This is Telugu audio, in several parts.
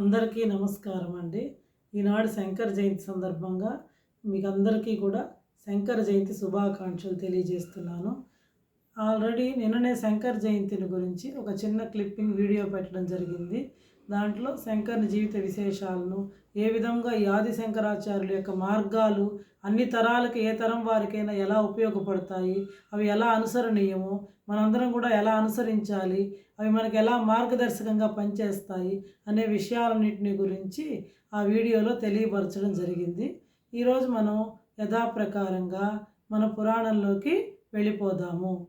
అందరికీ నమస్కారం అండి. ఈనాడు శంకర జయంతి సందర్భంగా మీకు అందరికీ కూడా శంకర జయంతి శుభాకాంక్షలు తెలియజేస్తున్నాను. ఆల్రెడీ నిన్ననే శంకర జయంతిని గురించి ఒక చిన్న క్లిప్పింగ్ వీడియో పెట్టడం జరిగింది. దాంట్లో శంకరుని జీవిత విశేషాలను ఏ విధంగా ఈ ఆది శంకరాచార్యుల యొక్క మార్గాలు అన్ని తరాలకి ఏ తరం వారికైనా ఎలా ఉపయోగపడతాయి అవి ఎలా అనుసరణీయము మనందరం కూడా ఎలా అనుసరించాలి? అవి మనకి ఎలా మార్గదర్శకంగా పనిచేస్తాయి? అనే విషయాలన్నింటిని గురించి ఆ వీడియోలో తెలియపరచడం జరిగింది. ఈరోజు మనం యథాప్రకారంగా మన పురాణంలోకి వెళ్ళిపోదాము.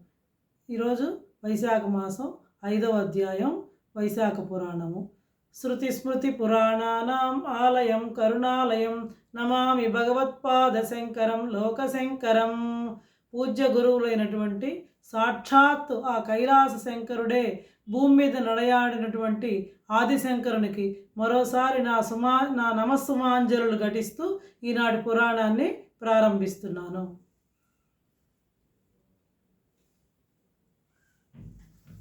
ఈరోజు వైశాఖ మాసం ఐదవ అధ్యాయం వైశాఖ పురాణము. శృతి స్మృతి పురాణానాం ఆలయం కరుణాలయం నమామి భగవత్పాద శంకరం లోకశంకరం పూజ్య గురువులైనటువంటి సాక్షాత్ ఆ కైలాస శంకరుడే భూమి మీద నడయాడినటువంటి ఆదిశంకరునికి మరోసారి నా సుమా నా నమస్సుమాంజలు ఘటిస్తూ ఈనాటి పురాణాన్ని ప్రారంభిస్తున్నాను.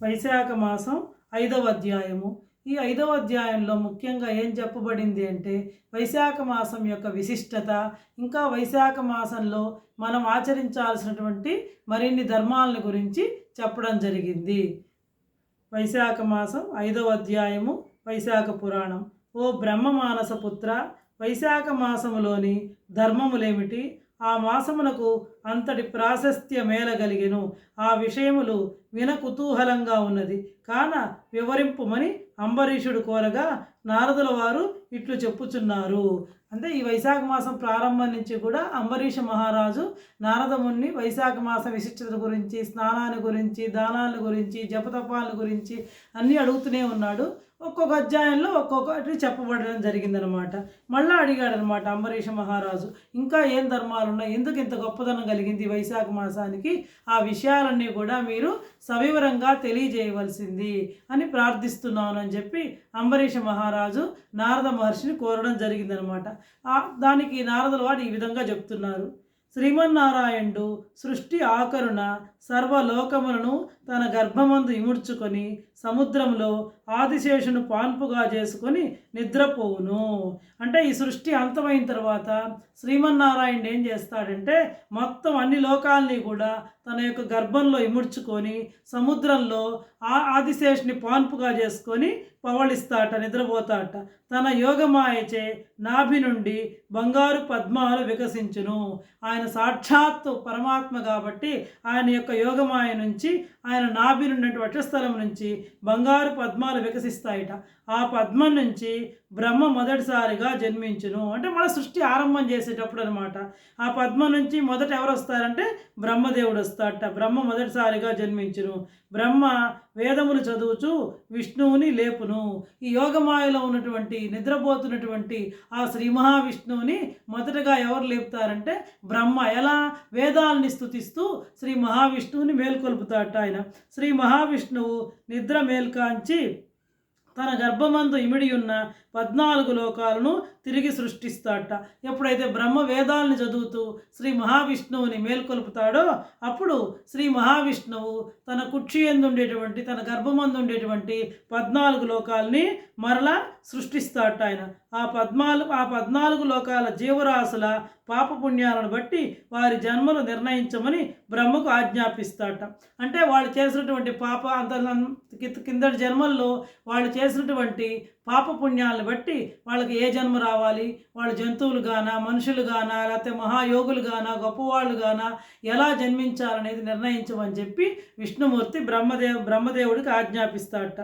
వైశాఖ మాసం ఐదవ అధ్యాయము. ఈ ఐదవ అధ్యాయంలో ముఖ్యంగా ఏం చెప్పబడింది అంటే వైశాఖ మాసం యొక్క విశిష్టత ఇంకా వైశాఖ మాసంలో మనం ఆచరించాల్సినటువంటి మరిన్ని ధర్మాలను గురించి చెప్పడం జరిగింది. వైశాఖ మాసం ఐదవ అధ్యాయము వైశాఖ పురాణం. ఓ బ్రహ్మ మానస పుత్ర వైశాఖ మాసములోని ధర్మములేమిటి? ఆ మాసమునకు అంతటి ప్రాశస్త్య మేలగలిగెను ఆ విషయములు విన కుతూహలంగా ఉన్నది. కాన వివరింపుమని అంబరీషుడు కోరగా నారదుల వారు ఇట్లు చెప్పుచున్నారు. అంటే ఈ వైశాఖ మాసం ప్రారంభం నుంచి కూడా అంబరీష మహారాజు నారదముని వైశాఖ మాసం విశిష్టత గురించి స్నానాన్ని గురించి దానాల గురించి జపతపాల గురించి అన్నీ అడుగుతూనే ఉన్నాడు. ఒక్కొక్క అధ్యాయంలో ఒక్కొక్కటి చెప్పబడడం జరిగిందనమాట. మళ్ళీ అడిగాడు అనమాట అంబరీష మహారాజు ఇంకా ఏం ధర్మాలు ఉన్నాయి ఎందుకు ఇంత గొప్పదనం కలిగింది వైశాఖ మాసానికి? ఆ విషయాలన్నీ కూడా మీరు సవివరంగా తెలియజేయవలసింది అని ప్రార్థిస్తున్నాను అని చెప్పి అంబరీష మహారాజు నారద మహర్షిని కోరడం జరిగిందనమాట. దానికి నారదుల వాడు ఈ విధంగా చెప్తున్నారు. శ్రీమన్నారాయణుడు సృష్టి ఆకరుణ సర్వలోకములను తన గర్భమందు ఇముడ్చుకొని సముద్రంలో ఆదిశేషును పాన్పుగా చేసుకొని నిద్రపోవును. అంటే ఈ సృష్టి అంతమైన తర్వాత శ్రీమన్నారాయణుడు ఏం చేస్తాడంటే మొత్తం అన్ని లోకాలని కూడా తన యొక్క గర్భంలో ఇముడ్చుకొని సముద్రంలో ఆ ఆదిశేషుని పాన్పుగా చేసుకొని పవళిస్తాట నిద్రపోతాట. తన యోగమాయచే నాభి నుండి బంగారు పద్మాలు వికసించును. ఆయన సాక్షాత్తు పరమాత్మ కాబట్టి ఆయన యొక్క యోగమాయ నుంచి ఆయన నాభి నుండి వక్షస్థలం నుంచి బంగారు పద్మాలు వికసిస్తాయిట. ఆ పద్మం నుంచి బ్రహ్మ మొదటిసారిగా జన్మించును. అంటే మన సృష్టి ఆరంభం చేసేటప్పుడు అనమాట ఆ పద్మం నుంచి మొదట ఎవరు వస్తారంటే బ్రహ్మదేవుడు వస్తారు వస్తాడట బ్రహ్మ మొదటిసారిగా జన్మించును. బ్రహ్మ వేదములు చదువుచు విష్ణువుని లేపును. ఈ యోగమాయలో ఉన్నటువంటి నిద్రపోతున్నటువంటి ఆ శ్రీ మహావిష్ణువుని మొదటగా ఎవరు లేపుతారంటే బ్రహ్మ. ఎలా? వేదాలని స్థుతిస్తూ శ్రీ మహావిష్ణువుని మేల్కొల్పుతాడట ఆయన. శ్రీ మహావిష్ణువు నిద్ర మేల్కాంచి తన గర్భమందు ఇమిడి ఉన్న పద్నాలుగు లోకాలను తిరిగి సృష్టిస్తాడట. ఎప్పుడైతే బ్రహ్మ వేదాలను చదువుతూ శ్రీ మహావిష్ణువుని మేల్కొల్పుతాడో అప్పుడు శ్రీ మహావిష్ణువు తన కుక్షి ఉండేటువంటి తన గర్భమందు ఉండేటువంటి పద్నాలుగు లోకాలని మరలా సృష్టిస్తాడట ఆయన. ఆ పద్నాలుగు ఆ పద్నాలుగు లోకాల జీవరాశుల పాపపుణ్యాలను బట్టి వారి జన్మలు నిర్ణయించమని బ్రహ్మకు ఆజ్ఞాపిస్తాడట. అంటే వాళ్ళు చేసినటువంటి పాప అంత కిందటి జన్మల్లో వాళ్ళు చేసినటువంటి పాపపుణ్యాలను బట్టి వాళ్ళకి ఏ జన్మ రావాలి? వాళ్ళు జంతువులు గానా మనుషులు గానా లేకపోతే మహాయోగులు గానా గొప్పవాళ్ళు గానా ఎలా జన్మించాలనేది నిర్ణయించమని చెప్పి విష్ణుమూర్తి బ్రహ్మదేవ్ బ్రహ్మదేవుడికి ఆజ్ఞాపిస్తాడట.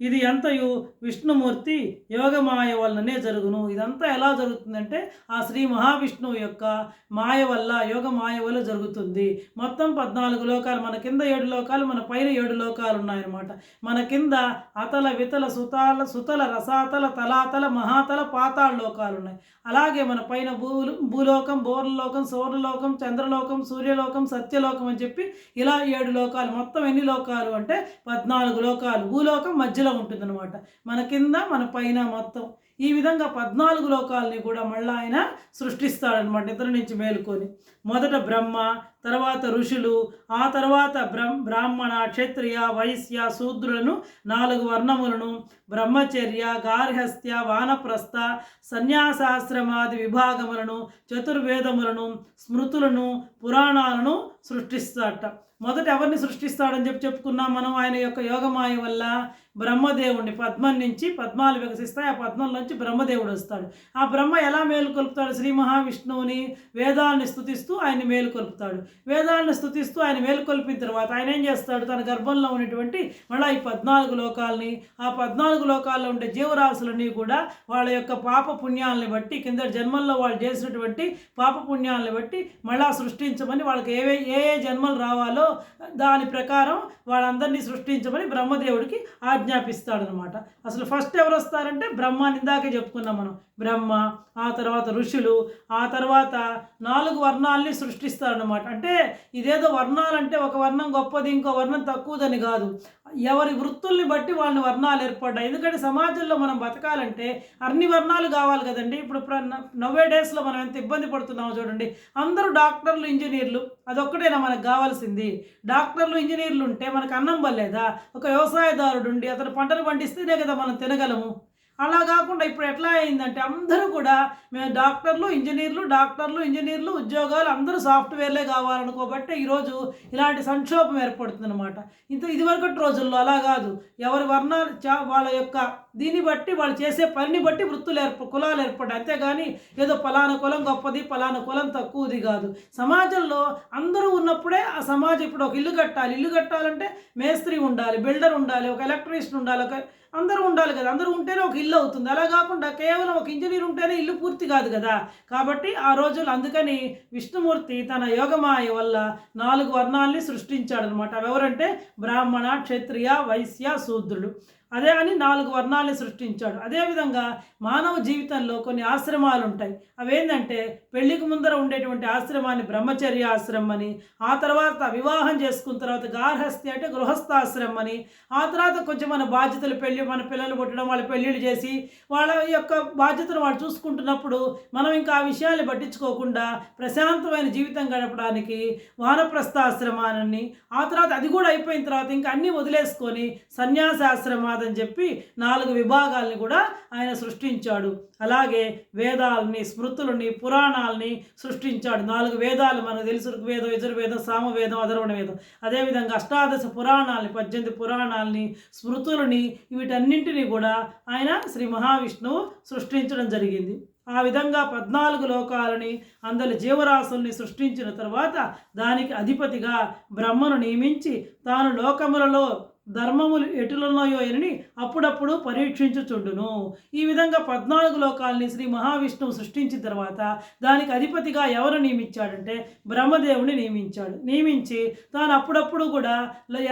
ఇది ఎంతయు విష్ణుమూర్తి యోగమాయ వల్లనే జరుగును. ఇదంతా ఎలా జరుగుతుందంటే ఆ శ్రీ మహావిష్ణువు యొక్క మాయ వల్ల యోగ మాయ వల్ల జరుగుతుంది. మొత్తం పద్నాలుగు లోకాలు మన కింద ఏడు లోకాలు మన పైన ఏడు లోకాలు ఉన్నాయన్నమాట. మన కింద అతల వితల సుతాల సుతల రసాతల తలాతల మహాతల పాతాళ లోకాలు ఉన్నాయి. అలాగే మన పైన భూ భూలోకం బోర్లలోకం సౌరలోకం చంద్రలోకం సూర్యలోకం సత్యలోకం అని చెప్పి ఇలా ఏడు లోకాలు మొత్తం ఎన్ని లోకాలు అంటే పద్నాలుగు లోకాలు. భూలోకం మధ్య మధ్యలో ఉంటుందన్నమాట. మన కింద మన పైన మొత్తం. ఈ విధంగా పద్నాలుగు లోకాలని కూడా మళ్ళీ ఆయన సృష్టిస్తాడనమాట నిద్ర నుంచి మేలుకొని. మొదట బ్రహ్మ తర్వాత ఋషులు ఆ తర్వాత బ్రహ్మ బ్రాహ్మణ క్షత్రియ వైశ్య శూద్రులను నాలుగు వర్ణములను బ్రహ్మచర్య గార్హస్థ్య వానప్రస్థ సన్యాసాశ్రమాది విభాగములను చతుర్వేదములను స్మృతులను పురాణాలను సృష్టిస్తాడట. మొదట ఎవరిని సృష్టిస్తాడని చెప్పి చెప్పుకున్నాం మనం? ఆయన యొక్క యోగమాయ వల్ల బ్రహ్మదేవుడిని పద్మం నుంచి పద్మాలు వికసిస్తాయి ఆ పద్మంలోంచి బ్రహ్మదేవుడు వస్తాడు. ఆ బ్రహ్మ ఎలా మేలుకొల్పుతాడు శ్రీ మహావిష్ణువుని వేదాలను స్థుతిస్తూ ఆయన మేలుకొల్పుతాడు వేదాలను స్థుతిస్తూ ఆయన మేలుకొల్పిన తర్వాత ఆయన ఏం చేస్తాడు? తన గర్భంలో ఉన్నటువంటి మళ్ళీ ఈ పద్నాలుగు లోకాలని ఆ పద్నాలుగు లోకాల్లో ఉండే జీవరాశులన్నీ కూడా వాళ్ళ యొక్క పాప పుణ్యాలని బట్టి కింద జన్మల్లో వాళ్ళు చేసినటువంటి పాప పుణ్యాలని బట్టి మళ్ళా సృష్టించమని వాళ్ళకి ఏవే ఏ ఏ జన్మలు రావాలో దాని ప్రకారం వాళ్ళందరినీ సృష్టించమని బ్రహ్మదేవుడికి ఆజ్ఞాపిస్తాడనమాట. అసలు ఫస్ట్ ఎవరు వస్తారంటే బ్రహ్మ ఇందాకే చెప్పుకున్నాం మనం. బ్రహ్మ ఆ తర్వాత ఋషులు ఆ తర్వాత నాలుగు వర్ణాలని సృష్టిస్తారనమాట అంటే ఇదేదో వర్ణాలంటే ఒక వర్ణం గొప్పది ఇంకో వర్ణం తక్కువదని కాదు. ఎవరి వృత్తుల్ని బట్టి వాళ్ళని వర్ణాలు ఏర్పడ్డాయి. ఎందుకంటే సమాజంలో మనం బతకాలంటే అన్ని వర్ణాలు కావాలి కదండి. ఇప్పుడు నవ్వే డేస్లో మనం ఎంత ఇబ్బంది పడుతున్నామో చూడండి. అందరూ డాక్టర్లు ఇంజనీర్లు అదొక్కటేనా మనకు కావాల్సింది. డాక్టర్లు ఇంజనీర్లు ఉంటే మనకు అన్నం పర్లేదా ఒక వ్యవసాయదారుడు ఉండి అతను పంటలు పండిస్తేనే కదా మనం తినగలము. అలా కాకుండా ఇప్పుడు ఎట్లా అయిందంటే అందరూ కూడా మేము డాక్టర్లు ఇంజనీర్లు డాక్టర్లు ఇంజనీర్లు ఉద్యోగాలు అందరూ సాఫ్ట్వేర్లే కావాలనుకోబట్టే ఈరోజు ఇలాంటి సంక్షోభం ఏర్పడుతుంది అనమాట ఇంత ఇదివరకటి రోజుల్లో అలా కాదు. ఎవరి వర్ణాలు చా వాళ్ళ యొక్క దీన్ని బట్టి వాళ్ళు చేసే పనిని బట్టి వృత్తులు ఏర్ప కులాలు ఏర్పడ్డాయి. అంతేగాని ఏదో పలానా కులం గొప్పది పలానా కులం తక్కువది కాదు. సమాజంలో అందరూ ఉన్నప్పుడే ఆ సమాజం ఇప్పుడు ఒక ఇల్లు కట్టాలి. ఇల్లు కట్టాలంటే మేస్త్రి ఉండాలి బిల్డర్ ఉండాలి ఒక ఎలక్ట్రీషియన్ ఉండాలి ఒక అందరూ ఉండాలి కదా అందరూ ఉంటేనే ఒక ఇల్లు అవుతుంది. అలా కాకుండా కేవలం ఒక ఇంజనీర్ ఉంటేనే ఇల్లు పూర్తి కాదు కదా. కాబట్టి ఆ రోజులు అందుకని విష్ణుమూర్తి తన యోగమాయ వల్ల నాలుగు వర్ణాల్ని సృష్టించాడనమాట. అవి ఎవరంటే బ్రాహ్మణ క్షత్రియ వైశ్య శూద్రుడు అదే అని నాలుగు వర్ణాలని సృష్టించాడు. అదేవిధంగా మానవ జీవితంలో కొన్ని ఆశ్రమాలు ఉంటాయి అవేంటంటే పెళ్ళికి ముందర ఉండేటువంటి ఆశ్రమాన్ని బ్రహ్మచర్య ఆశ్రమం అని ఆ తర్వాత వివాహం చేసుకున్న తర్వాత గార్హస్థి అంటే గృహస్థాశ్రమం అని ఆ తర్వాత కొంచెం మన బాధ్యతలు పెళ్ళి మన పిల్లలు పుట్టడం వాళ్ళ పెళ్ళిళ్ళు చేసి వాళ్ళ యొక్క బాధ్యతను వాళ్ళు చూసుకుంటున్నప్పుడు మనం ఇంకా ఆ విషయాన్ని పట్టించుకోకుండా ప్రశాంతమైన జీవితం గడపడానికి వానప్రస్థాశ్రమాన్ని ఆ తర్వాత అది కూడా అయిపోయిన తర్వాత ఇంకా అన్నీ వదిలేసుకొని కాదని చెప్పి నాలుగు విభాగాల్ని కూడా ఆయన సృష్టించాడు. అలాగే వేదాలని స్మృతులని పురాణాలని సృష్టించాడు. నాలుగు వేదాలు మనకు తెలుసు. ఋగ్వేదం యజుర్వేదం సామవేదం అధర్వణ వేదం అదేవిధంగా అష్టాదశ పురాణాలని పద్దెనిమిది పురాణాలని స్మృతులని వీటన్నింటినీ కూడా ఆయన శ్రీ మహావిష్ణువు సృష్టించడం జరిగింది. ఆ విధంగా పద్నాలుగు లోకాలని అందరి జీవరాశుల్ని సృష్టించిన తర్వాత దానికి అధిపతిగా బ్రహ్మను నియమించి తాను లోకములలో ధర్మములు ఎటులున్నాయో అని అప్పుడప్పుడు పరీక్షించుచుండును. ఈ విధంగా పద్నాలుగు లోకాలని శ్రీ మహావిష్ణువు సృష్టించిన తర్వాత దానికి అధిపతిగా ఎవరు నియమించాడంటే బ్రహ్మదేవుని నియమించాడు. నియమించి తాను అప్పుడప్పుడు కూడా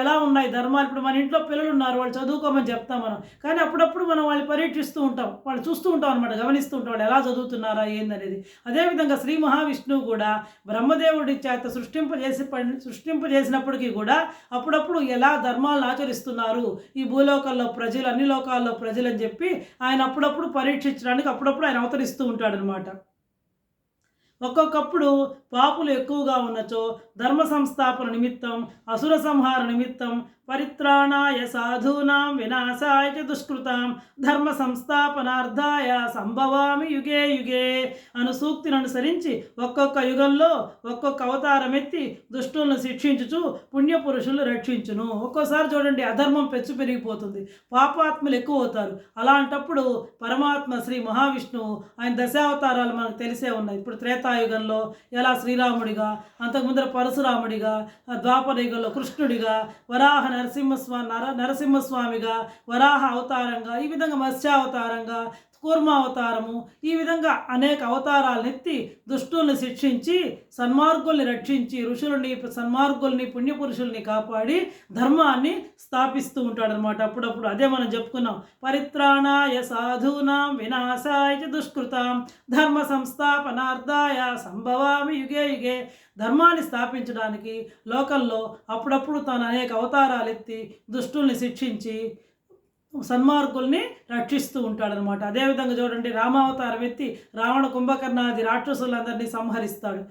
ఎలా ఉన్నాయి ధర్మాలు? ఇప్పుడు మన ఇంట్లో పిల్లలు ఉన్నారు వాళ్ళు చదువుకోమని చెప్తాం మనం. కానీ అప్పుడప్పుడు మనం వాళ్ళు పరీక్షిస్తూ ఉంటాం. వాళ్ళు చూస్తూ ఉంటాం అనమాట గమనిస్తూ ఉంటాం వాళ్ళు ఎలా చదువుతున్నారా ఏందనేది. అదేవిధంగా శ్రీ మహావిష్ణువు కూడా బ్రహ్మదేవుడి చేత సృష్టింపజేసి సృష్టింపజేసినప్పటికీ కూడా అప్పుడప్పుడు ఎలా ధర్మాలను ఆచరిస్తున్నారు? ఈ భూలోకంలో ప్రజలు అన్ని లోకాల్లో ప్రజలు అని చెప్పి ఆయన అప్పుడప్పుడు పరీక్షించడానికి అప్పుడప్పుడు ఆయన అవతరిస్తూ ఉంటాడనమాట ఒక్కొక్కప్పుడు పాపులు ఎక్కువగా ఉన్నచో ధర్మ సంస్థాపన నిమిత్తం అసుర సంహార నిమిత్తం పరిత్రాణాయ సాధూనాం వినాశాయ చ దుష్కృతాం ధర్మ సంస్థాపనార్థాయ సంభవామి యుగే యుగే అను సూక్తిని అనుసరించి ఒక్కొక్క యుగంలో ఒక్కొక్క అవతారమెత్తి దుష్టులను శిక్షించుచు పుణ్యపురుషులను రక్షించును. ఒక్కోసారి చూడండి అధర్మం పెచ్చు పెరిగిపోతుంది. పాపాత్మలు ఎక్కువ అవుతారు అలాంటప్పుడు పరమాత్మ శ్రీ మహావిష్ణువు ఆయన దశావతారాలు మనకు తెలిసే ఉన్నాయి. ఇప్పుడు త్రేతాయుగంలో ఎలా శ్రీరాముడిగా అంతకుముందర పరశురాముడిగా ద్వాపరయుగంలో కృష్ణుడిగా వరాహన నరసింహస్వామి నర నరసింహస్వామిగా వరాహ అవతారంగా ఈ విధంగా మత్స్యావతారంగా కూర్మ అవతారము. ఈ విధంగా అనేక అవతారాలు ఎత్తి దుష్టుల్ని శిక్షించి సన్మార్గుల్ని రక్షించి ఋషులని సన్మార్గుల్ని పుణ్యపురుషుల్ని కాపాడి ధర్మాన్ని స్థాపిస్తూ ఉంటాడనమాట అప్పుడప్పుడు అదే మనం చెప్పుకున్నాం. పరిత్రాణాయ సాధూనాం వినాశాయ దుష్కృతాం. ధర్మ సంస్థాపనార్థాయ సంభవామి యుగే యుగే. ధర్మాన్ని స్థాపించడానికి లోకల్లో అప్పుడప్పుడు తాను అనేక అవతారాలు ఎత్తి దుష్టుల్ని శిక్షించి సన్మార్గుల్ని రక్షిస్తూ ఉంటాడనమాట. అదేవిధంగా చూడండి రామావతారం ఎత్తి రావణ కుంభకర్ణాది రాక్షసులందరినీ సంహరిస్తాడు.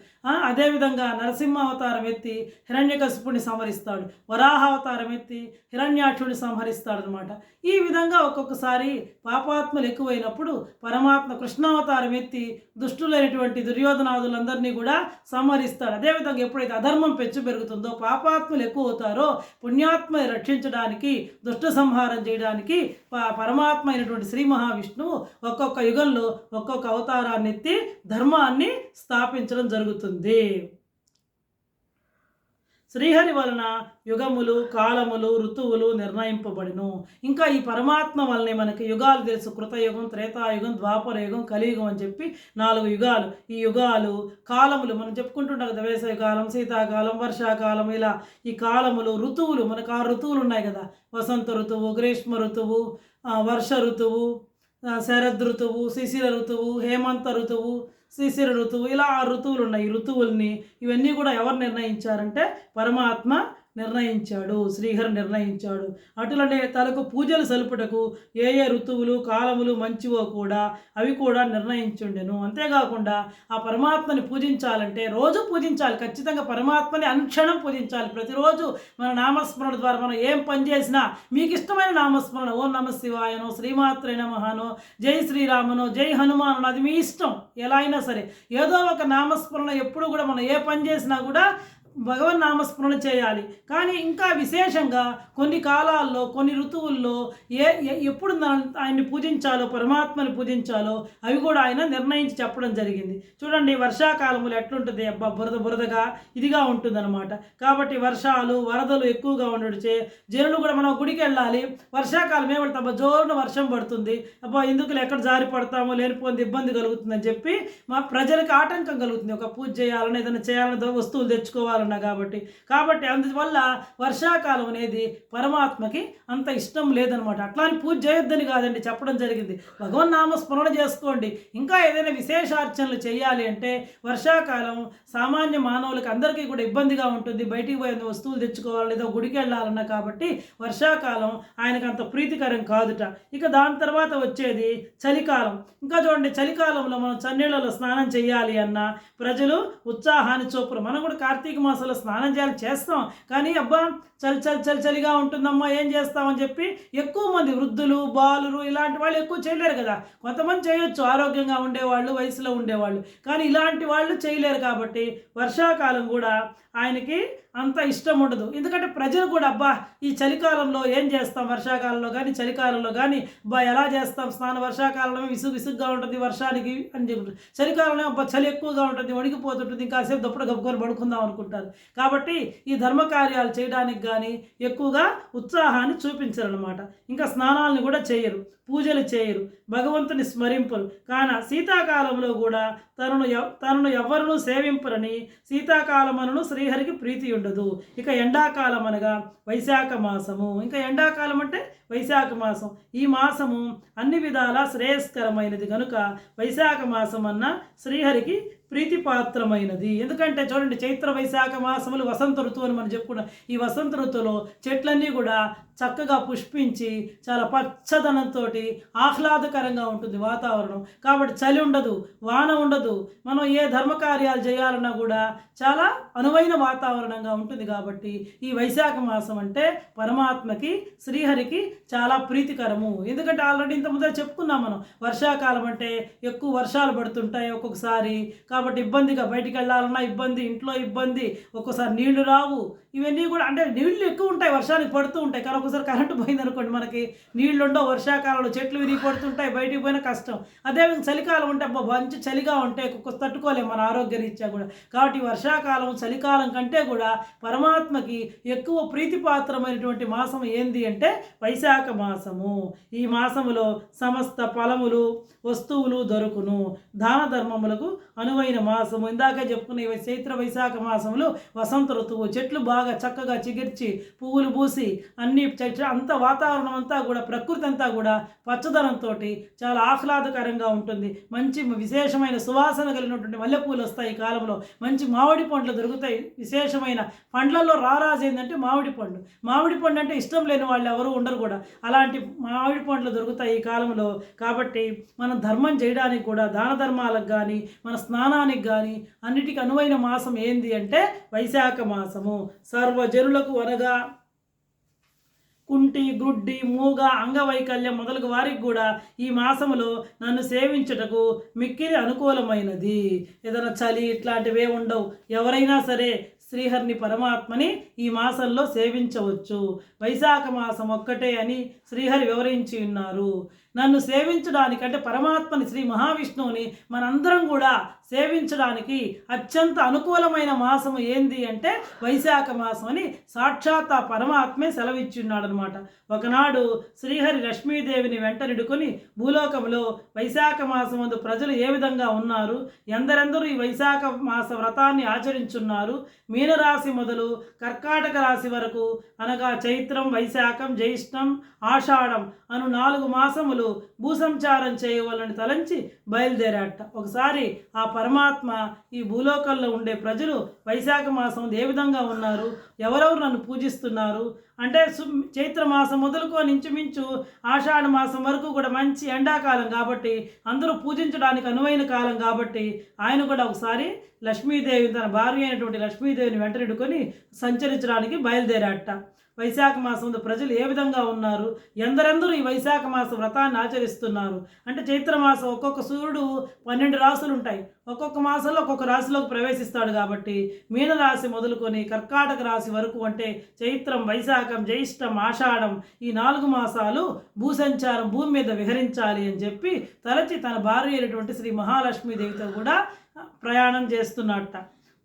అదేవిధంగా నరసింహావతారం ఎత్తి హిరణ్యకశిపుని సంహరిస్తాడు. వరాహావతారం ఎత్తి హిరణ్యాక్షుడిని సంహరిస్తాడు అనమాట ఈ విధంగా ఒక్కొక్కసారి పాపాత్మలు ఎక్కువైనప్పుడు పరమాత్మ కృష్ణావతారం ఎత్తి దుష్టులైనటువంటి దుర్యోధనాదులందరినీ కూడా సంహరిస్తాడు. అదేవిధంగా ఎప్పుడైతే అధర్మం పెంచు పెరుగుతుందో పాపాత్మలు ఎక్కువ అవుతారో పుణ్యాత్మని రక్షించడానికి దుష్ట సంహారం చేయడానికి ప- పరమాత్మ అయినటువంటి శ్రీ మహావిష్ణువు ఒక్కొక్క యుగంలో ఒక్కొక్క అవతారాన్ని ఎత్తి ధర్మాన్ని స్థాపించడం జరుగుతుంది. శ్రీహరి వలన యుగములు కాలములు ఋతువులు నిర్ణయింపబడిను. ఇంకా ఈ పరమాత్మ వల్లనే మనకి యుగాలు తెలుసు. కృతయుగం త్రేతాయుగం ద్వాపరయుగం కలియుగం అని చెప్పి నాలుగు యుగాలు. ఈ యుగాలు కాలములు మనం చెప్పుకుంటుంటాం కదా వేసవికాలం శీతాకాలం వర్షాకాలం ఇలా ఈ కాలములు ఋతువులు మనకు ఆ ఋతువులు ఉన్నాయి కదా. వసంత ఋతువు గ్రీష్మ ఋతువు వర్ష ఋతువు శరద్ ఋతువు శిశిర ఋతువు హేమంత ఋతువు శిశిర ఋతువు. ఇలా ఆ ఋతువులు ఉన్నాయి ఈ ఋతువుల్ని ఇవన్నీ కూడా ఎవరు నిర్ణయించారంటే పరమాత్మ నిర్ణయించాడు శ్రీహరి నిర్ణయించాడు. అటులనే తనకు పూజలు సలుపుటకు ఏ ఏ ఋతువులు కాలములు మంచివో కూడా అవి కూడా నిర్ణయించుండెను. అంతేకాకుండా ఆ పరమాత్మని పూజించాలంటే రోజు పూజించాలి. ఖచ్చితంగా పరమాత్మని అనుక్షణం పూజించాలి. ప్రతిరోజు మన నామస్మరణ ద్వారా మనం ఏం పని చేసినా మీకు ఇష్టమైన నామస్మరణ ఓ నమ శివాయనో శ్రీమాత్రే నమహనో జై శ్రీరామనో జై హనుమానో అది మీ ఇష్టం. ఎలా అయినా సరే ఏదో ఒక నామస్మరణ ఎప్పుడు కూడా మనం ఏ పని చేసినా కూడా భగవన్ నామస్మరణ చేయాలి. కానీ ఇంకా విశేషంగా కొన్ని కాలాల్లో కొన్ని ఋతువుల్లో ఏ ఎప్పుడు ఆయన్ని పూజించాలో పరమాత్మని పూజించాలో అవి కూడా ఆయన నిర్ణయించి చెప్పడం జరిగింది. చూడండి వర్షాకాలంలో ఎట్లుంటుంది? అబ్బా బురద బురదగా ఇదిగా ఉంటుందన్నమాట. కాబట్టి వర్షాలు వరదలు ఎక్కువగా ఉండడిచే జనులు కూడా మనం గుడికి వెళ్ళాలి. వర్షాకాలం ఏమంటే అబ్బా జోరున వర్షం పడుతుంది. అబ్బా ఎందుకు ఎక్కడ జారి పడతామో లేనిపోయింది ఇబ్బంది కలుగుతుందని చెప్పి మా ప్రజలకు ఆటంకం కలుగుతుంది. ఒక పూజ చేయాలని ఏదైనా చేయాలని వస్తువులు తెచ్చుకోవాలి తెచ్చుకోవాలన్నా కాబట్టి. కాబట్టి అందువల్ల వర్షాకాలం అనేది పరమాత్మకి అంత ఇష్టం లేదనమాట. అట్లా అని పూజ చేయొద్దని కాదండి చెప్పడం జరిగింది. భగవన్ నామ స్మరణ చేసుకోండి. ఇంకా ఏదైనా విశేషార్చనలు చేయాలి అంటే వర్షాకాలం సామాన్య మానవులకు అందరికీ కూడా ఇబ్బందిగా ఉంటుంది. బయటికి పోయే వస్తువులు తెచ్చుకోవాలి లేదా గుడికి వెళ్ళాలన్నా కాబట్టి వర్షాకాలం ఆయనకు అంత ప్రీతికరం కాదుట. ఇక దాని తర్వాత వచ్చేది చలికాలం. ఇంకా చూడండి చలికాలంలో మనం చన్నీళ్ళలో స్నానం చేయాలి అన్న ప్రజలు ఉత్సాహాన్ని చొప్పున మనం కూడా కార్తీక అసలు స్నానం చేయాలి చేస్తాం. కానీ అబ్బా చలి చలి చలి చలిగా ఉంటుందమ్మా ఏం చేస్తామని చెప్పి ఎక్కువ మంది వృద్ధులు బాలురు ఇలాంటి వాళ్ళు ఎక్కువ చేయలేరు కదా. కొంతమంది చేయొచ్చు ఆరోగ్యంగా ఉండేవాళ్ళు వయసులో ఉండేవాళ్ళు. కానీ ఇలాంటి వాళ్ళు చేయలేరు కాబట్టి వర్షాకాలం కూడా ఆయనకి అంత ఇష్టం ఉండదు. ఎందుకంటే ప్రజలు కూడా అబ్బా ఈ చలికాలంలో ఏం చేస్తాం? వర్షాకాలంలో కానీ చలికాలంలో కానీ అబ్బా ఎలా చేస్తాం? స్నానం వర్షాకాలంలో విసుగు విసుగుగా ఉంటుంది వర్షానికి అని చెప్తారు చలికాలంలో అబ్బా చలి ఎక్కువగా ఉంటుంది వణికిపోతుంటుంది ఇంకాసేపు దప్పుడు కప్పుకొని పడుకుందాం అనుకుంటారు. కాబట్టి ఈ ధర్మ కార్యాలు చేయడానికి కానీ ఎక్కువగా ఉత్సాహాన్ని చూపించరనమాట ఇంకా స్నానాలను కూడా చేయరు. పూజలు చేయరు భగవంతుని స్మరింపరు. కాన శీతాకాలంలో కూడా తనను ఎవ్- తనను ఎవ్వరును సేవింపరని శీతాకాలమనను శ్రీహరికి ప్రీతి ఉండదు. ఇక ఎండాకాలం అనగా వైశాఖ మాసము. ఇంకా ఎండాకాలం అంటే వైశాఖ మాసం. ఈ మాసము అన్ని విధాల శ్రేయస్కరమైనది కనుక వైశాఖ మాసం అన్న శ్రీహరికి ప్రీతిపాత్రమైనది. ఎందుకంటే చూడండి చైత్ర వైశాఖ మాసములు వసంత ఋతువు అని మనం చెప్పుకున్నాం. ఈ వసంత ఋతువులో చెట్లన్నీ కూడా చక్కగా పుష్పించి చాలా పచ్చదనంతో ఆహ్లాదకరంగా ఉంటుంది వాతావరణం. కాబట్టి చలి ఉండదు వాన ఉండదు. మనం ఏ ధర్మకార్యాలు చేయాలన్నా కూడా చాలా అనువైన వాతావరణంగా ఉంటుంది కాబట్టి ఈ వైశాఖ మాసం అంటే పరమాత్మకి శ్రీహరికి చాలా ప్రీతికరము. ఎందుకంటే ఆల్రెడీ ఇంత ముందర చెప్పుకున్నాం మనం వర్షాకాలం అంటే ఎక్కువ వర్షాలు పడుతుంటాయి ఒక్కొక్కసారి. కాబట్టి ఇబ్బందిగా బయటికి వెళ్ళాలన్నా ఇబ్బంది ఇంట్లో ఇబ్బంది ఒక్కోసారి నీళ్ళు రావు. ఇవన్నీ కూడా అంటే నీళ్ళు ఎక్కువ ఉంటాయి వర్షానికి పడుతూ ఉంటాయి. కానీ ఒకసారి కరెంటు పోయింది అనుకోండి మనకి నీళ్ళు ఉండవు వర్షాకాలంలో చెట్లు విరిగి పడుతుంటాయి బయటికి పోయినా కష్టం. అదేవిధంగా చలికాలం ఉంటే అబ్బా మంచి చలిగా ఉంటే తట్టుకోలేము మన ఆరోగ్య రీత్యా కూడా. కాబట్టి వర్షాకాలం చలికాలం కంటే కూడా పరమాత్మకి ఎక్కువ ప్రీతిపాత్రమైనటువంటి మాసం ఏంది అంటే వైశాఖ మాసము. ఈ మాసములో సమస్త ఫలములు వస్తువులు దొరుకును. దాన ధర్మములకు అనువైన మాసము. ఇందాకే చెప్పుకున్న చైత్ర వైశాఖ మాసములు వసంత ఋతువు చెట్లు బాగా చక్కగా చిగిర్చి పువ్వులు పూసి అన్ని అంత వాతావరణం అంతా కూడా ప్రకృతి అంతా కూడా పచ్చదనంతో చాలా ఆహ్లాదకరంగా ఉంటుంది. మంచి విశేషమైన సువాసన కలిగినటువంటి మల్లెపూలు వస్తాయి ఈ కాలంలో. మంచి మామిడి పండ్లు దొరుకుతాయి. విశేషమైన పండ్లలో రారాజు ఏంటంటే మామిడి పండు. మామిడి పండు అంటే ఇష్టం లేని వాళ్ళు ఎవరు ఉండరు కూడా. అలాంటి మామిడి పండ్లు దొరుకుతాయి ఈ కాలంలో. కాబట్టి మనం ధర్మం చేయడానికి కూడా దాన ధర్మాలకు కానీ మన స్నానానికి కానీ అన్నిటికీ అనువైన మాసం ఏంది అంటే వైశాఖ మాసము. సర్వజనులకు అనగా కుంటి గుడ్డి మూగ అంగవైకల్యం మొదలగు వారికి కూడా ఈ మాసములో నన్ను సేవించుటకు మిక్కిలి అనుకూలమైనది. ఏదైనా చలి ఇట్లాంటివే ఉండవు. ఎవరైనా సరే శ్రీహరిని పరమాత్మని ఈ మాసంలో సేవించవచ్చు. వైశాఖ మాసం ఒక్కటే అని శ్రీహరి వివరించి ఉన్నారు. నన్ను సేవించడానికంటే పరమాత్మని శ్రీ మహావిష్ణువుని మనందరం కూడా సేవించడానికి అత్యంత అనుకూలమైన మాసము ఏంది అంటే వైశాఖ మాసం అని సాక్షాత్ ఆ పరమాత్మే సెలవిచ్చున్నాడు అనమాట ఒకనాడు శ్రీహరి లక్ష్మీదేవిని వెంటనిడుకొని భూలోకంలో వైశాఖ మాసం ముందు ప్రజలు ఏ విధంగా ఉన్నారు ఎందరెందరూ ఈ వైశాఖ మాస వ్రతాన్ని ఆచరించున్నారు మీనరాశి మొదలు కర్కాటక రాశి వరకు అనగా చైత్రం వైశాఖం జ్యేష్ఠం ఆషాఢం అను నాలుగు మాసములు భూసంచారం చేయవలని తలంచి బయలుదేరాట ఒకసారి ఆ పరమాత్మ ఈ భూలోకంలో ఉండే ప్రజలు వైశాఖ మాసం ఏ విధంగా ఉన్నారు? ఎవరెవరు నన్ను పూజిస్తున్నారు? అంటే సు చైత్ర మాసం మొదలుకొని ఇంచుమించు ఆషాఢ మాసం వరకు కూడా మంచి ఎండాకాలం కాబట్టి అందరూ పూజించడానికి అనువైన కాలం కాబట్టి ఆయన కూడా ఒకసారి లక్ష్మీదేవి తన భార్య అయినటువంటి లక్ష్మీదేవిని వెంటనిడుకొని సంచరించడానికి బయలుదేరాట వైశాఖ మాసంలో ప్రజలు ఏ విధంగా ఉన్నారు? ఎందరెందరూ ఈ వైశాఖ మాస వ్రతాన్ని ఆచరిస్తున్నారు? అంటే చైత్రమాసం ఒక్కొక్క సూర్యుడు పన్నెండు రాసులు ఉంటాయి ఒక్కొక్క మాసంలో ఒక్కొక్క రాశిలోకి ప్రవేశిస్తాడు కాబట్టి మీనరాశి మొదలుకొని కర్కాటక రాశి వరకు అంటే చైత్రం వైశాఖం జ్యేష్టం ఆషాఢం ఈ నాలుగు మాసాలు భూసంచారం భూమి మీద విహరించాలి అని చెప్పి తలచి తన భార్య అయినటువంటి శ్రీ మహాలక్ష్మీదేవితో కూడా ప్రయాణం చేస్తున్నట్ట.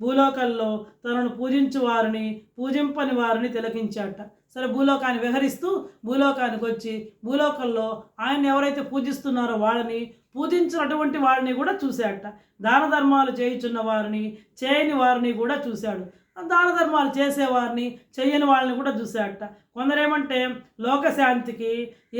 భూలోకంలో తనను పూజించు వారిని పూజింపని వారిని తిలకించాట. సరే భూలోకాన్ని విహరిస్తూ భూలోకానికి వచ్చి భూలోకంలో ఆయన ఎవరైతే పూజిస్తున్నారో వాళ్ళని పూజించినటువంటి వారిని కూడా చూశాట. దాన ధర్మాలు చేయుచున్న వారిని చేయని వారిని కూడా చూశాడు. దాన ధర్మాలు చేసేవారిని చేయని వాళ్ళని కూడా చూశాట. కొందరేమంటే లోకశాంతికి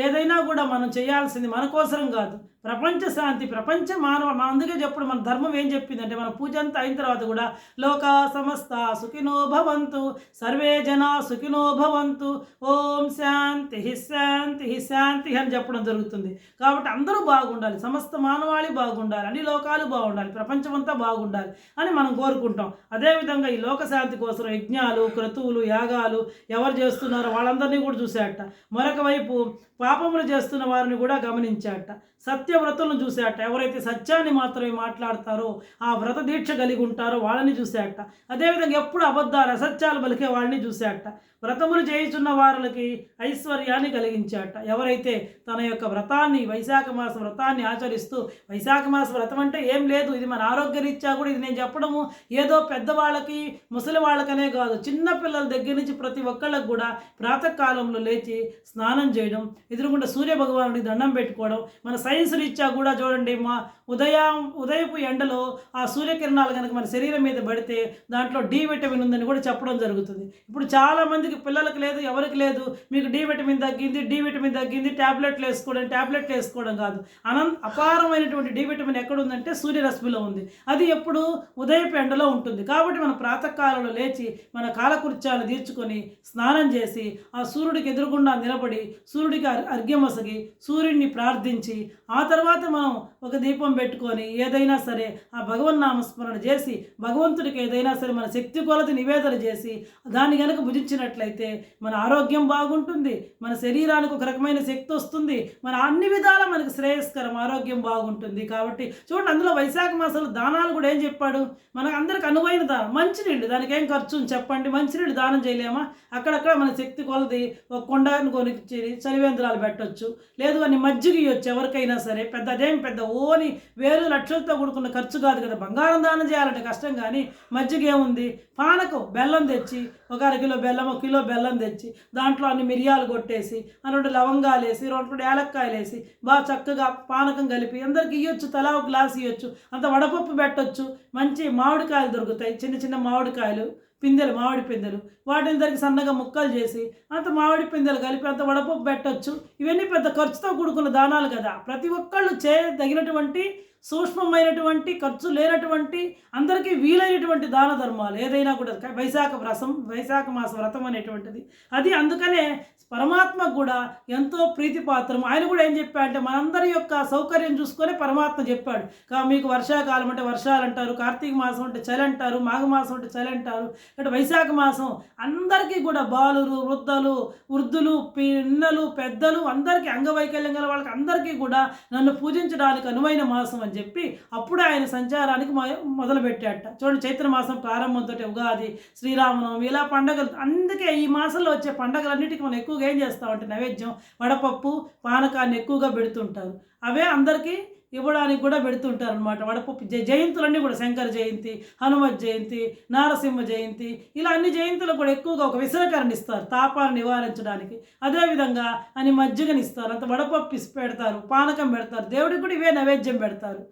ఏదైనా కూడా మనం చేయాల్సింది మన కోసం కాదు. ప్రపంచ శాంతి ప్రపంచ మానవ మా అందుకే చెప్పుడు మన ధర్మం ఏం చెప్పిందంటే మన పూజ అంతా అయిన తర్వాత కూడా లోక సమస్త సుఖినో భవంతు సర్వే జన సుఖినో భవంతు ఓం శాంతి శాంతి శాంతి అని చెప్పడం జరుగుతుంది. కాబట్టి అందరూ బాగుండాలి సమస్త మానవాళి బాగుండాలి అన్ని లోకాలు బాగుండాలి ప్రపంచం అంతా బాగుండాలి అని మనం కోరుకుంటాం. అదేవిధంగా ఈ లోక శాంతి కోసం యజ్ఞాలు క్రతువులు యాగాలు ఎవరు చేస్తున్నారో వాళ్ళందరినీ కూడా చూశాట మరొక వైపు పాపములు చేస్తున్న వారిని కూడా గమనించాట సత్యవ్రతులను చూశాట ఎవరైతే సత్యాన్ని మాత్రమే మాట్లాడతారో ఆ వ్రత దీక్ష కలిగి ఉంటారో వాళ్ళని చూశాట అదేవిధంగా ఎప్పుడు అబద్ధాలు అసత్యాలు పలికే వాళ్ళని చూశాట వ్రతములు చేయుచున్న వారికి ఐశ్వర్యాన్ని కలిగించాట. ఎవరైతే తన యొక్క వ్రతాన్ని వైశాఖ మాస వ్రతాన్ని ఆచరిస్తూ వైశాఖ మాస వ్రతం అంటే ఏం లేదు ఇది మన ఆరోగ్యరీత్యా కూడా ఇది నేను చెప్పడము ఏదో పెద్దవాళ్ళకి ముసలి వాళ్ళకనే కాదు చిన్న పిల్లల దగ్గర నుంచి ప్రతి ఒక్కళ్ళకి కూడా ప్రాతకాలంలో లేచి స్నానం చేయడం ఎదురుగుండా సూర్య భగవానుడికి దండం పెట్టుకోవడం మన సైన్స్ రీత్యా కూడా చూడండి మా ఉదయం ఉదయపు ఎండలో ఆ సూర్యకిరణాలు కనుక మన శరీరం మీద పడితే దాంట్లో డి విటమిన్ ఉందని కూడా చెప్పడం జరుగుతుంది. ఇప్పుడు చాలా మందికి పిల్లలకు లేదు ఎవరికి లేదు? మీకు డి విటమిన్ తగ్గింది డి విటమిన్ తగ్గింది ట్యాబ్లెట్లు వేసుకోవడం ట్యాబ్లెట్లు వేసుకోవడం కాదు. అనంత అపారమైనటువంటి డి విటమిన్ ఎక్కడ ఉందంటే సూర్యరశ్మిలో ఉంది. అది ఎప్పుడు ఉదయపు ఎండలో ఉంటుంది. కాబట్టి మన ప్రాతకాలంలో లేచి మన కాలకృత్యాలు తీర్చుకొని స్నానం చేసి ఆ సూర్యుడికి ఎదురుగుండా నిలబడి సూర్యుడికి అర్ఘ్యమసగి సూర్యుడిని ప్రార్థించి ఆ తర్వాత మనం ఒక దీపం పెట్టుకొని ఏదైనా సరే ఆ భగవన్ నామస్మరణ చేసి భగవంతుడికి ఏదైనా సరే మన శక్తి కొలది నివేదన చేసి దాన్ని కనుక భుజించినట్లయితే మన ఆరోగ్యం బాగుంటుంది మన శరీరానికి ఒక రకమైన శక్తి వస్తుంది మన అన్ని విధాల మనకి శ్రేయస్కరం ఆరోగ్యం బాగుంటుంది. కాబట్టి చూడండి అందులో వైశాఖ మాసంలో దానాలు కూడా ఏం చెప్పాడు? మనకు అందరికి అనువైన దానం మంచినీళ్ళు దానికి ఏం ఖర్చు ఉంది చెప్పండి? మంచినీళ్ళు దానం చేయలేమా? అక్కడక్కడ మన శక్తి కొలది ఒక కొండను కొనిచ్చి చలివేంద్రాలు పెట్టొచ్చు లేదు అని మజ్జిగ ఇవ్వచ్చు ఎవరికైనా సరే పెద్ద అదేం పెద్ద ఓని వేలు లక్షలతో కూడుకున్న ఖర్చు కాదు కదా. బంగారం దానం చేయాలంటే కష్టం కానీ మజ్జిగ ఏముంది? పానకం బెల్లం తెచ్చి ఒక అర కిలో బెల్లం ఒక కిలో బెల్లం తెచ్చి దాంట్లో అన్ని మిరియాలు కొట్టేసి ఆ రెండు లవంగాలు వేసి రెండు ఏలక్కాయలు వేసి బాగా చక్కగా పానకం కలిపి అందరికి ఇవ్వచ్చు తలా ఒక గ్లాస్ ఇవ్వచ్చు అంత వడపప్పు పెట్టొచ్చు మంచి మామిడికాయలు దొరుకుతాయి చిన్న చిన్న మామిడికాయలు. పిందెలు మామిడి పిందెలు. వాటిని దానికి సన్నగా ముక్కలు చేసి అంత మామిడి పిందెలు కలిపి అంత వడపప్పు పెట్టొచ్చు. ఇవన్నీ పెద్ద ఖర్చుతో కూడుకున్న దానాలు కదా. ప్రతి ఒక్కళ్ళు చేయదగినటువంటి సూక్ష్మమైనటువంటి ఖర్చు లేనటువంటి అందరికీ వీలైనటువంటి దాన ధర్మాలు ఏదైనా కూడా వైశాఖ వ్రతం వైశాఖ మాస వ్రతం అనేటువంటిది. అది అందుకనే పరమాత్మ కూడా ఎంతో ప్రీతిపాత్రం ఆయన కూడా ఏం చెప్పాడంటే మనందరి యొక్క సౌకర్యం చూసుకొని పరమాత్మ చెప్పాడు. కా మీకు వర్షాకాలం అంటే వర్షాలు అంటారు కార్తీక మాసం అంటే చలి అంటారు మాఘమాసం అంటే చలి అంటారు అంటే వైశాఖ మాసం అందరికీ కూడా బాలురు వృద్ధలు వృద్ధులు పిన్నలు పెద్దలు అందరికీ అంగవైకల్యం గల వాళ్ళకి అందరికీ కూడా నన్ను పూజించడానికి అనువైన మాసం అని చెప్పి అప్పుడు ఆయన సంచారానికి మొదలు పెట్టాట చూడండి చైత్ర మాసం ప్రారంభంతో ఉగాది శ్రీరామనవమి ఇలా పండగలు అందుకే ఈ మాసంలో వచ్చే పండగలన్నిటికీ మనం ఎక్కువగా ఏం చేస్తామంటే నైవేద్యం వడపప్పు పానకాన్ని ఎక్కువగా పెడుతుంటారు. అవే అందరికీ ఇవ్వడానికి కూడా పెడుతుంటారు అనమాట వడపప్పు జయంతులన్నీ కూడా శంకర జయంతి హనుమత్ జయంతి నారసింహ జయంతి ఇలా అన్ని జయంతులు కూడా ఎక్కువగా ఒక విసరకరణ ఇస్తారు తాపాలను నివారించడానికి. అదేవిధంగా అని మజ్జిగనిస్తారు అంత వడపప్పు పెడతారు పానకం పెడతారు దేవుడికి కూడా ఇవే నైవేద్యం పెడతారు.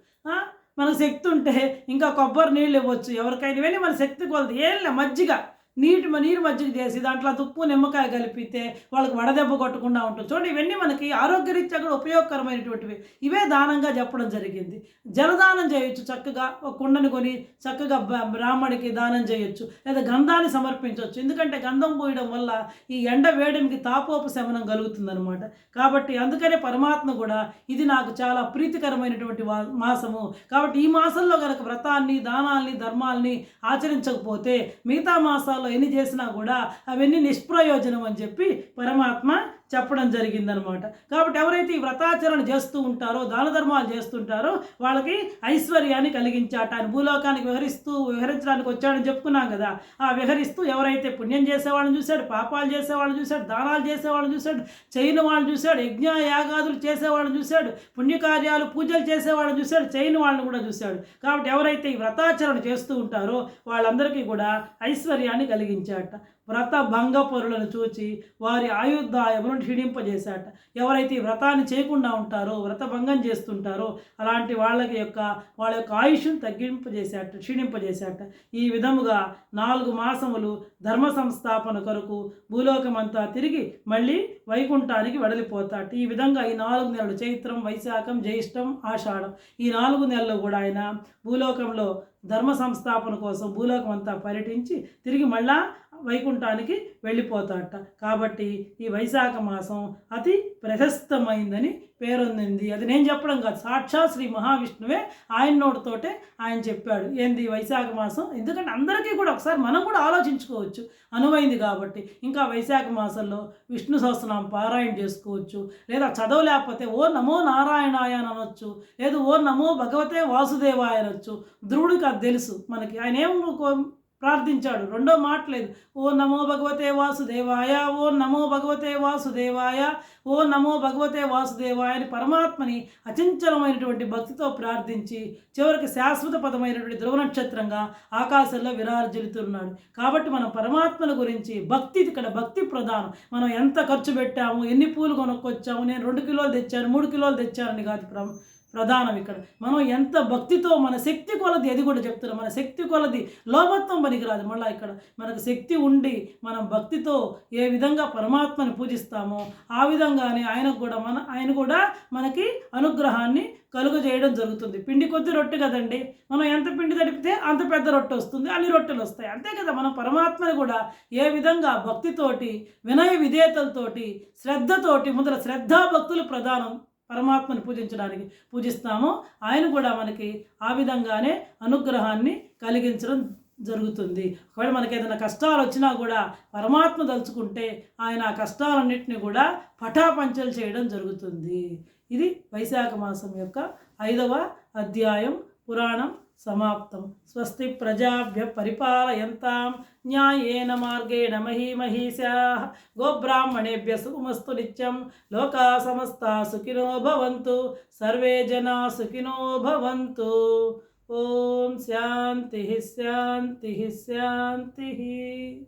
మనకు శక్తి ఉంటే ఇంకా కొబ్బరి నీళ్ళు ఇవ్వచ్చు ఎవరికైనా ఇవన్నీ మన శక్తి కొలది ఏళ్ళ మజ్జిగ. నీటి నీరు మజ్జిగ చేసి దాంట్లో తుప్పు నిమ్మకాయ కలిపితే వాళ్ళకి వడదెబ్బ కొట్టకుండా ఉంటుంది. చూడండి ఇవన్నీ మనకి ఆరోగ్యరీత్యా కూడా ఉపయోగకరమైనటువంటివి. ఇవే దానంగా చెప్పడం జరిగింది. జలదానం చేయొచ్చు చక్కగా ఒక కుండని కొని చక్కగా బ్రాహ్మడికి దానం చేయొచ్చు. లేదా గంధాన్ని సమర్పించవచ్చు ఎందుకంటే గంధం పోయడం వల్ల ఈ ఎండ వేడికి తాపోపశమనం కలుగుతుందనమాట కాబట్టి అందుకనే పరమాత్మ కూడా ఇది నాకు చాలా ప్రీతికరమైనటువంటి మాసము. కాబట్టి ఈ మాసంలో కనుక వ్రతాన్ని దానాల్ని ధర్మాల్ని ఆచరించకపోతే మిగతా మాసాల్లో ఎన్ని చేసినా కూడా అవన్నీ నిష్ప్రయోజనం అని చెప్పి పరమాత్మ చెప్పడం జరిగిందనమాట. కాబట్టి ఎవరైతే ఈ వ్రతాచరణ చేస్తూ ఉంటారో దాన ధర్మాలు చేస్తుంటారో వాళ్ళకి ఐశ్వర్యాన్ని కలిగించాట ఆయన భూలోకానికి విహరిస్తూ విహరించడానికి వచ్చాడని చెప్పుకున్నాం కదా. ఆ విహరిస్తూ ఎవరైతే పుణ్యం చేసేవాళ్ళని చూశాడు పాపాలు చేసేవాళ్ళని చూశాడు దానాలు చేసేవాళ్ళని చూశాడు చేయని వాళ్ళని చూశాడు యజ్ఞ యాగాదులు చేసేవాళ్ళని చూశాడు పుణ్యకార్యాలు పూజలు చేసేవాళ్ళని చూశాడు చేయని వాళ్ళని కూడా చూశాడు. కాబట్టి ఎవరైతే ఈ వ్రతాచరణ చేస్తూ ఉంటారో వాళ్ళందరికీ కూడా ఐశ్వర్యాన్ని కలిగించాట. వ్రత భంగపరులను చూచి వారి ఆయుధాయమును క్షీణింపజేశాట. ఎవరైతే ఈ వ్రతాన్ని చేయకుండా ఉంటారో వ్రత భంగం చేస్తుంటారో అలాంటి వాళ్ళకి యొక్క వాళ్ళ యొక్క ఆయుష్ను తగ్గింపజేశాట క్షీణింపజేశాట. ఈ విధముగా నాలుగు మాసములు ధర్మ సంస్థాపన కొరకు భూలోకమంతా తిరిగి మళ్ళీ వైకుంఠానికి వెడలిపోతాట. ఈ విధంగా ఈ నాలుగు నెలలు చైత్రం వైశాఖం జ్యేష్టం ఆషాఢం. ఈ నాలుగు నెలలు కూడా ఆయన భూలోకంలో ధర్మ సంస్థాపన కోసం భూలోకం అంతా పర్యటించి తిరిగి మళ్ళా వైకుంఠానికి వెళ్ళిపోతాడట. కాబట్టి ఈ వైశాఖ మాసం అతి ప్రశస్తమైందని పేరొందింది. అది నేను చెప్పడం కాదు సాక్షాత్ శ్రీ మహావిష్ణువే ఆయన నోటితోటే ఆయన చెప్పాడు. ఏంది వైశాఖ మాసం? ఎందుకంటే అందరికీ కూడా ఒకసారి మనం కూడా ఆలోచించుకోవచ్చు. అనువైంది కాబట్టి ఇంకా వైశాఖ మాసంలో విష్ణు సహస్రనామం పారాయణ చేసుకోవచ్చు. లేదా చదవలేకపోతే ఓ నమో నారాయణాయ అని అనొచ్చు. లేదు ఓ నమో భగవతే వాసుదేవాయ అనొచ్చు. ధ్రువుడికి అది తెలుసు మనకి. ఆయన ఏం ప్రార్థించాడు. రెండో మాట లేదు. ఓ నమో భగవతే వాసుదేవాయ ఓ నమో భగవతే వాసుదేవాయ ఓ నమో భగవతే వాసుదేవాయ అని పరమాత్మని అచంచలమైనటువంటి భక్తితో ప్రార్థించి చివరికి శాశ్వత పదమైనటువంటి ధ్రువ నక్షత్రంగా ఆకాశంలో విరార్జిల్లుతున్నాడు కాబట్టి మనం పరమాత్మల గురించి భక్తి ఇక్కడ భక్తి ప్రధానం. మనం ఎంత ఖర్చు పెట్టాము ఎన్ని పూలు కొనుక్కొచ్చాము నేను రెండు కిలోలు తెచ్చాను మూడు కిలోలు తెచ్చానని కాదు ప్రధానం ఇక్కడ. మనం ఎంత భక్తితో మన శక్తి కొలది అది కూడా చెప్తున్నాం మన శక్తి కొలది లోభత్వం పనికిరాదు. మళ్ళీ ఇక్కడ మనకు శక్తి ఉండి మనం భక్తితో ఏ విధంగా పరమాత్మని పూజిస్తామో ఆ విధంగానే ఆయనకు కూడా మన ఆయన కూడా మనకి అనుగ్రహాన్ని కలుగజేయడం జరుగుతుంది. పిండి కొద్ది రొట్టె కదండి? మనం ఎంత పిండి తడిపితే అంత పెద్ద రొట్టె వస్తుంది అన్ని రొట్టెలు వస్తాయి. అంతే కదా మనం పరమాత్మని కూడా ఏ విధంగా భక్తితోటి వినయ విధేయతలతోటి శ్రద్ధతోటి ముందర శ్రద్ధా భక్తులు ప్రధానం. పరమాత్మని పూజించడానికి పూజిస్తామో. ఆయన కూడా మనకి ఆ విధంగానే అనుగ్రహాన్ని కలిగించడం జరుగుతుంది. ఒకవేళ మనకి ఏదైనా కష్టాలు వచ్చినా కూడా పరమాత్మ తలుచుకుంటే ఆయన ఆ కష్టాలన్నింటినీ కూడా పటాపంచలు చేయడం జరుగుతుంది. ఇది వైశాఖ మాసం యొక్క ఐదవ అధ్యాయం పురాణం సమాప్తం. స్వస్తి ప్రజాభ్య పరిపాలయంతాం. న్యాయేన మార్గేణ మహీమహీశా. గోబ్రాహ్మణేభ్య సుఖమస్తు నిత్యం. లోకా సమస్త సుఖినో భవంతు. సర్వే జనా సుఖినో భవంతు. ఓం శాంతి శాంతి శాంతి.